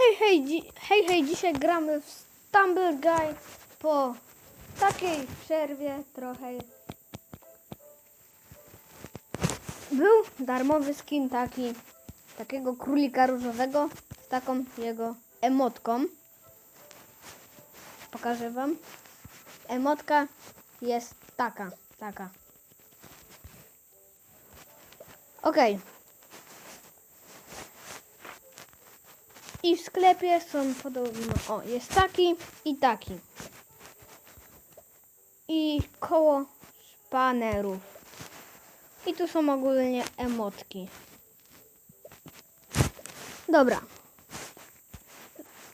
Hej, hej, dzi- hej, hej, dzisiaj gramy w Stumble Guy po takiej przerwie trochę. Był darmowy skin taki, takiego królika różowego z taką jego emotką. Pokażę wam. Emotka jest taka, taka. Okej. I w sklepie są podobno. O, jest taki i taki. I koło szpanerów. I tu są ogólnie emotki. Dobra.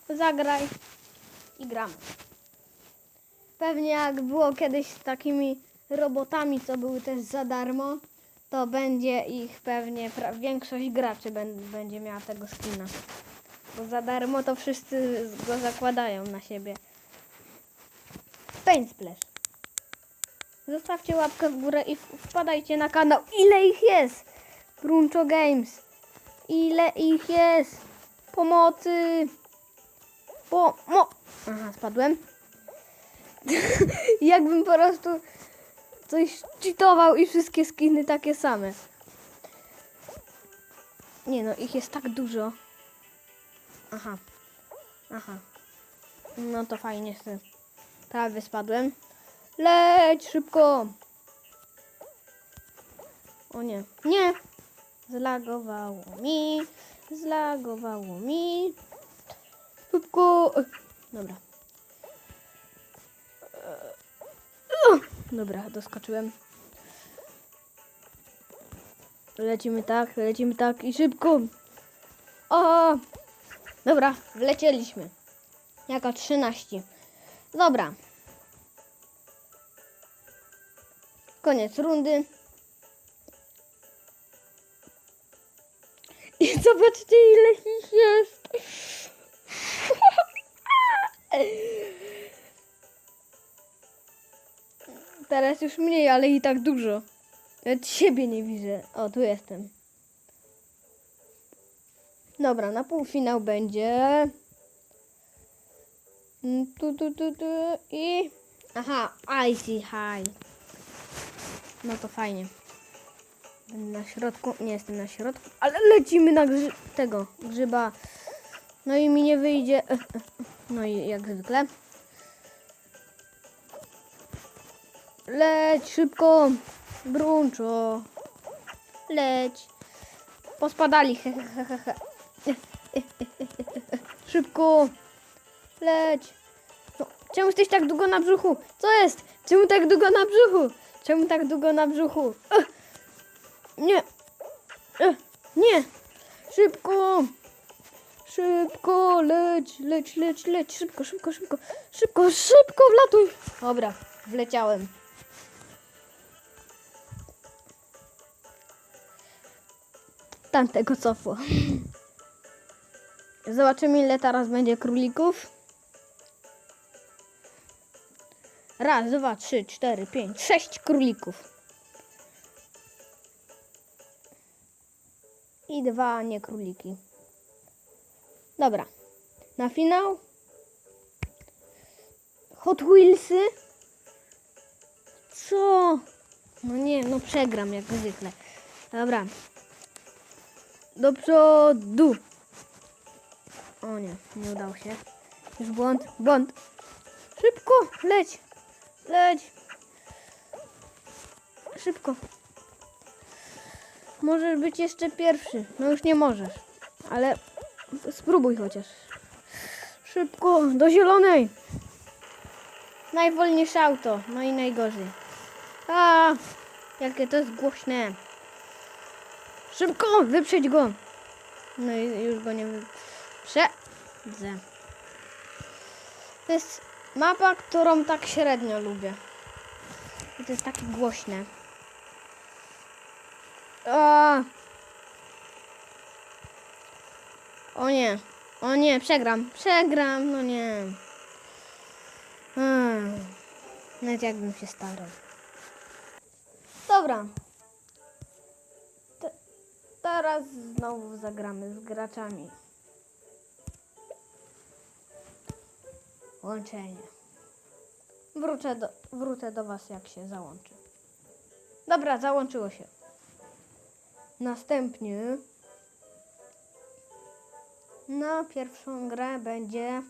Zagraj i gramy. Pewnie jak było kiedyś z takimi robotami, co były też za darmo, to będzie ich pewnie większość graczy będzie miała tego skina. Bo za darmo to wszyscy go zakładają na siebie. Paint Splash. Zostawcie łapkę w górę i wpadajcie na kanał. Ile ich jest? Bruncho Games. Ile ich jest? Pomocy. Pomo... Aha, spadłem. Jakbym po prostu coś cheatował i wszystkie skiny takie same. Nie no, ich jest tak dużo. Aha. Aha. No to fajnie się. Prawie spadłem. Leć szybko. O nie. Nie. Zlagowało mi. Zlagowało mi. Szybko. Dobra. Dobra, doskoczyłem. Lecimy tak, lecimy tak i szybko. O! Dobra, wlecieliśmy. Jako 13. Dobra. Koniec rundy. I zobaczcie ile ich jest. Teraz już mniej, ale i tak dużo. Nawet siebie nie widzę. O, tu jestem. Dobra, na półfinał będzie. Mm, Tu, tu, tu, tu i. Aha, Icy High. No to fajnie. Będę na środku. Nie jestem na środku, ale lecimy na grzy tego grzyba. No i mi nie wyjdzie. No i jak zwykle. Leć szybko. Brunczo. Leć. Pospadali. Szybko. Leć. No, czemu jesteś tak długo na brzuchu? Co jest? Czemu tak długo na brzuchu? Czemu tak długo na brzuchu? Nie. Nie. Szybko. Szybko, leć, leć, leć, leć. Szybko, szybko, szybko. Szybko, szybko, wlatuj. Dobra, wleciałem. Tamtego cofło. Zobaczymy ile teraz będzie królików. Raz, dwa, trzy, cztery, pięć, sześć królików. I dwa nie króliki. Dobra. Na finał. Hot Wheelsy. Co? No nie, no przegram jak zwykle. Dobra. Do przodu. O nie, nie udało się. Już błąd, błąd. Szybko, leć. Leć. Szybko. Możesz być jeszcze pierwszy. No już nie możesz. Ale spróbuj chociaż. Szybko, do zielonej. Najwolniejsze auto. No i najgorzej. A, jakie to jest głośne. Szybko, wyprzedź go. No i już go nie wyprzedzę. To jest mapa, którą tak średnio lubię. I to jest takie głośne. A. O nie, o nie, przegram, przegram, no nie. Hmm. Nawet jakbym się starał. Dobra. Te, teraz znowu zagramy z graczami. Łączenie. Wrócę do, wrócę do Was, jak się załączy. Dobra, załączyło się. Następnie na pierwszą grę będzie.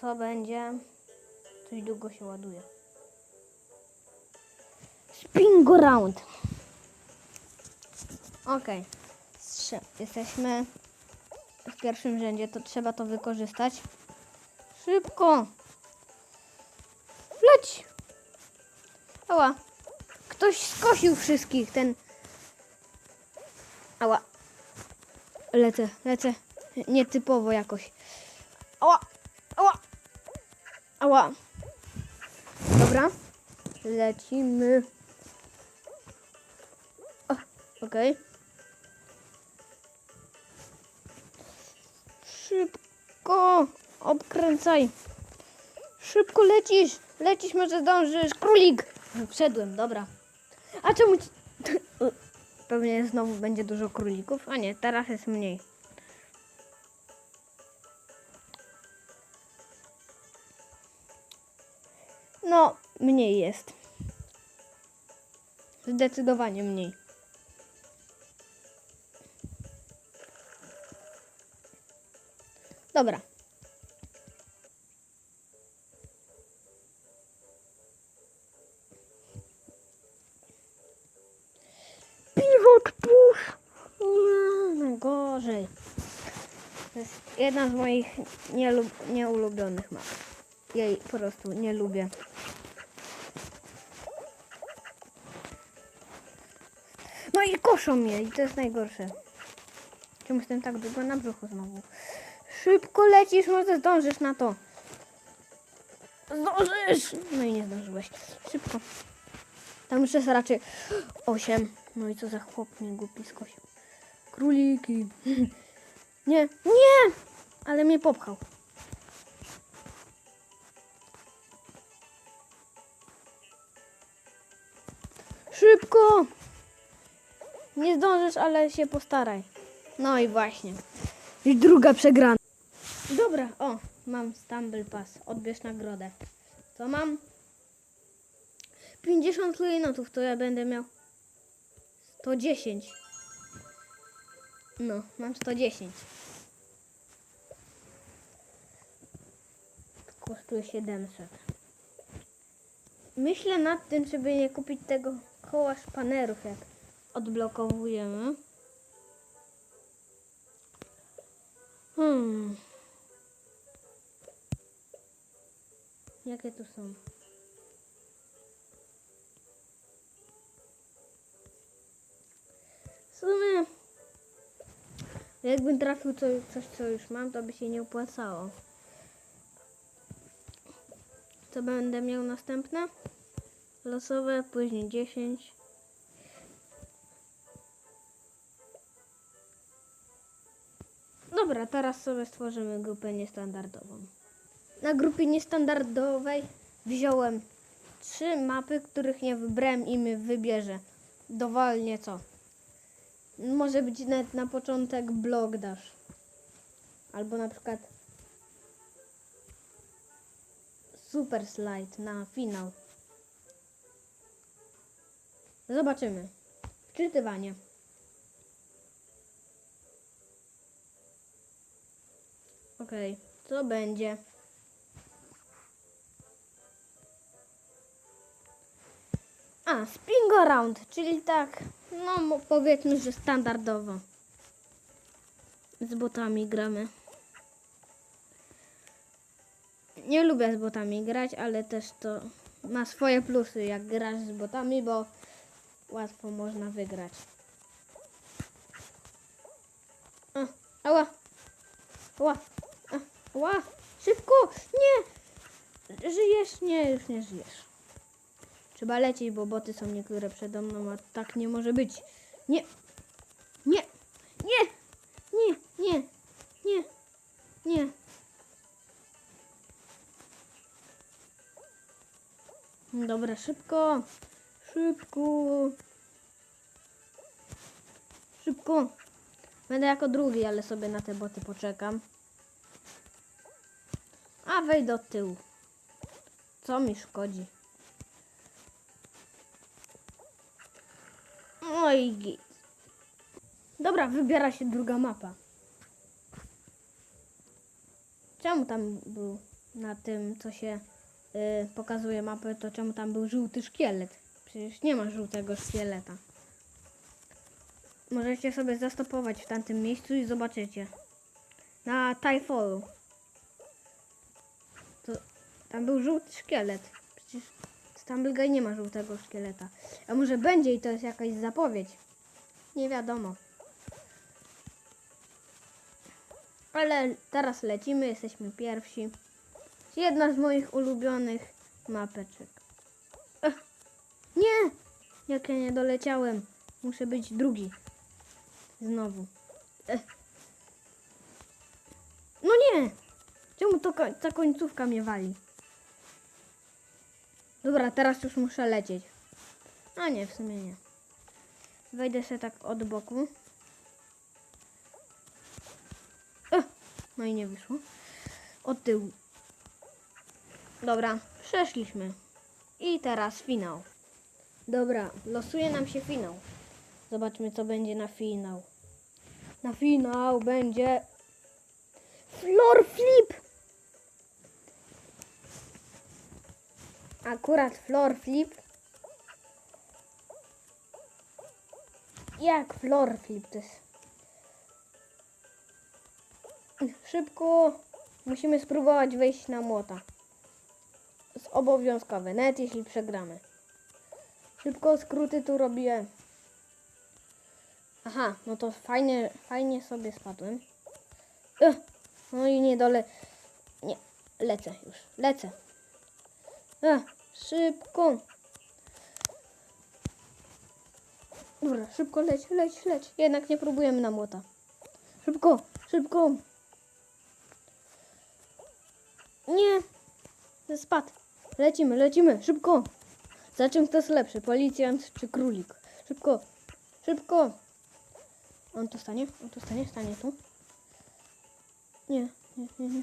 Co będzie? Coś długo się ładuje. Spin go round. Strze- Jesteśmy w pierwszym rzędzie, to trzeba to wykorzystać. Szybko! Leć! Ała! Ktoś skosił wszystkich, ten... Ała! Lecę, lecę. Nietypowo jakoś. Ała! Ała! Ała! Dobra. Lecimy. Okej. Szybko! Obkręcaj! Szybko lecisz! Lecisz, może zdążysz! Królik! Wszedłem, dobra. A czemu ci... Pewnie znowu będzie dużo królików. A nie, teraz jest mniej. No, mniej jest. Zdecydowanie mniej. Dobra. Piwot pusz! Nie, najgorzej. To jest jedna z moich nieulubionych map. Jej po prostu nie lubię. No i koszą mnie i to jest najgorsze. Czemu jestem tak długo na brzuchu znowu? Szybko lecisz, może zdążysz na to. Zdążysz! No i nie zdążyłeś. Szybko. Tam już jest raczej 8. No i co za chłop głupi skosił. Króliki. Nie, nie! Ale mnie popchał. Szybko! Nie zdążysz, ale się postaraj. No i właśnie. I druga przegrana. Dobra, o, mam Stumble Pass. Odbierz nagrodę. Co mam? 50 klejnotów, to ja będę miał 110. No, mam 110. Kosztuje 700. Myślę nad tym, żeby nie kupić tego koła szpanerów, jak odblokowujemy. Hmm. Jakie tu są? W sumie, jakbym trafił co, coś, co już mam, to by się nie opłacało. Co będę miał następne? Losowe, później 10. Dobra, teraz sobie stworzymy grupę niestandardową. Na grupie niestandardowej wziąłem trzy mapy, których nie wybrałem i mi wybierze dowolnie co. Może być nawet na początek blok dasz. Albo na przykład super slide na finał. Zobaczymy. Wczytywanie. Okej, co będzie? A, spin go round, czyli tak, no powiedzmy, że standardowo. Z botami gramy. Nie lubię z botami grać, ale też to ma swoje plusy, jak grasz z botami, bo łatwo można wygrać. A, ała, ała, a, ała, szybko, nie, żyjesz? Nie, już nie żyjesz. Trzeba lecieć, bo boty są niektóre przede mną, a tak nie może być. Nie, nie, nie, nie, nie, nie, nie. Dobra, szybko, szybko, szybko. Będę jako drugi, ale sobie na te boty poczekam. A wejdę od tyłu. Co mi szkodzi? I. Dobra, wybiera się druga mapa. Czemu tam był na tym, co się y, pokazuje mapę, to czemu tam był żółty szkielet? Przecież nie ma żółtego szkieleta. Możecie sobie zastopować w tamtym miejscu i zobaczycie. Na Tyfallu. To tam był żółty szkielet. Przecież w Stumblegate nie ma żółtego szkieleta. A może będzie i to jest jakaś zapowiedź. Nie wiadomo. Ale teraz lecimy, jesteśmy pierwsi. Jedna z moich ulubionych mapeczek. Ech, nie! Jak ja nie doleciałem. Muszę być drugi. Znowu. Ech. No nie! Czemu to ta końcówka mnie wali? Dobra, teraz już muszę lecieć. A nie, w sumie nie. Wejdę sobie tak od boku. Ech, no i nie wyszło. Od tyłu. Dobra, przeszliśmy. I teraz finał. Dobra, losuje nam się finał. Zobaczmy, co będzie na finał. Na finał będzie floor flip. Akurat floor flip. Jak floor flip to jest? Szybko musimy spróbować wejść na młota. Jest obowiązkowe, nawet jeśli przegramy. Szybko skróty tu robię. Aha, no to fajnie, fajnie sobie spadłem. Ech, no i nie dole. Nie, lecę już, lecę. Ech, szybko. Dobra, szybko leć, leć, leć. Jednak nie próbujemy na młota. Szybko, szybko. Nie. Spadł. Lecimy, lecimy, szybko. Za czym kto jest lepszy, policjant czy królik? Szybko, szybko. On tu stanie, on tu stanie, stanie tu. Nie, nie, nie, nie.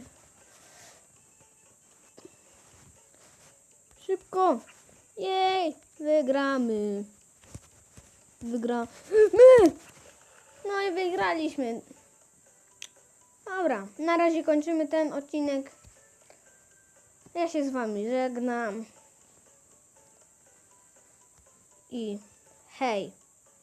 Szybko. Jej, wygramy. Wygra... My! No i wygraliśmy. Dobra, na razie kończymy ten odcinek. Ja się z wami żegnam. I hej.